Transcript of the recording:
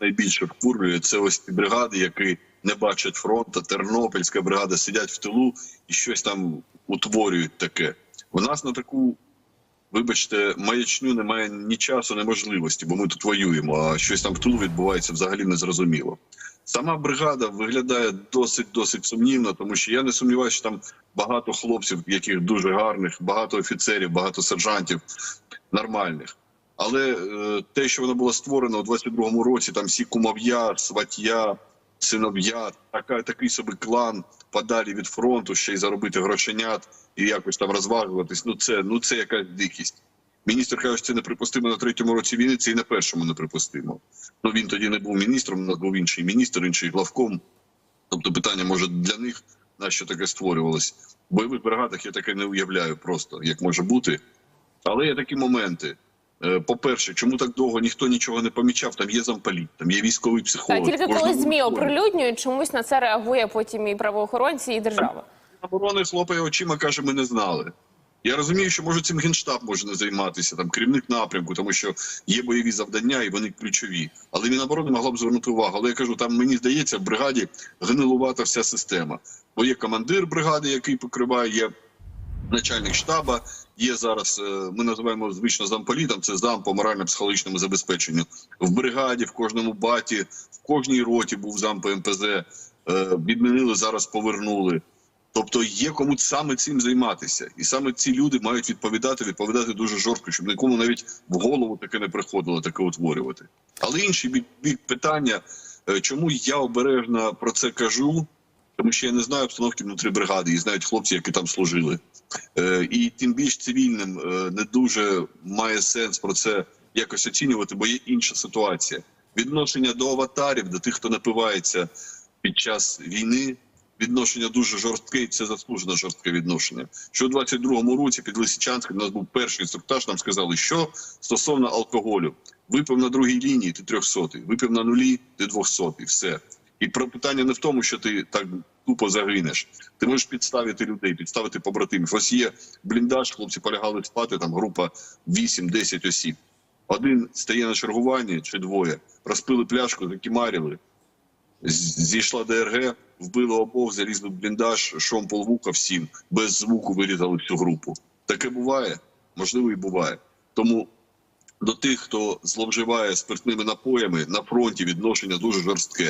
найбільше вкурлює, це ось ці бригади, які не бачать фронту, Тернопільська бригада сидять в тилу і щось там утворюють таке. У нас на таку, вибачте, маячню немає ні часу, ні можливості, бо ми тут воюємо, а щось там в тилу відбувається взагалі незрозуміло. Сама бригада виглядає досить досить сумнівно, тому що я не сумніваюся, що там багато хлопців, яких дуже гарних, багато офіцерів, багато сержантів нормальних. Але е, те, що воно було створено у 22-му році, там всі кумов'я, сват'я, синов'я, така, такий собі клан подалі від фронту, ще й заробити грошенят і якось там розважуватись. Ну це ну це якась дикість. Міністр каже, що це неприпустимо на третьому році війни, це і на першому неприпустимо. Ну він тоді не був міністром, у нас був інший міністр, інший главком. Тобто питання може для них на що таке створювалось. В бойових бригадах я таке не уявляю просто, як може бути. Але є такі моменти. Е, По-перше, чому так довго ніхто нічого не помічав? Там є замполіт, там є військовий психолог. тільки коли змі оприлюднюють, чомусь на це реагує потім і правоохоронці, і держава. оборони хлопає очима, каже, ми не знали. Я розумію, що може цим генштаб може не займатися, там керівник напрямку, тому що є бойові завдання і вони ключові. Але Міноборони могла б звернути увагу. Але я кажу, там мені здається, в бригаді гнилувата вся система. Бо є командир бригади, який покриває, є начальник штаба. Є зараз, е, ми називаємо звично замполітом, це зам по морально-психологічному забезпеченню. В бригаді, в кожному баті, в кожній роті був зам по МПЗ. е, Відмінили зараз, повернули. Тобто є кому саме цим займатися, і саме ці люди мають відповідати, відповідати дуже жорстко, щоб нікому навіть в голову таке не приходило, таке утворювати. Але інший бік, питання, е, чому я обережно про це кажу, тому що я не знаю обстановки внутрі бригади, і знають хлопці, які там служили. Е, І тим більш цивільним е, не дуже має сенс про це якось оцінювати, бо є інша ситуація. Відношення до аватарів, до тих, хто напивається під час війни, відношення дуже жорстке, і це заслужено жорстке відношення. Що у 22-му році під Лисичанськом у нас був перший інструктаж, нам сказали, що стосовно алкоголю, випив на другій лінії, ти 300, випив на нулі, ти 200, все. І про питання не в тому, що ти так тупо загинеш. Ти можеш підставити людей, підставити побратимів. Ось є бліндаж, хлопці полягали спати, там група 8-10 осіб. Один стає на чергуванні чи двоє, розпили пляшку, закимарили, з- зійшла ДРГ, вбили обох, залізли в бліндаж, шомпол вуха всім, без звуку вирізали всю групу. Таке буває, можливо, і буває. Тому до тих, хто зловживає спиртними напоями на фронті відношення дуже жорстке.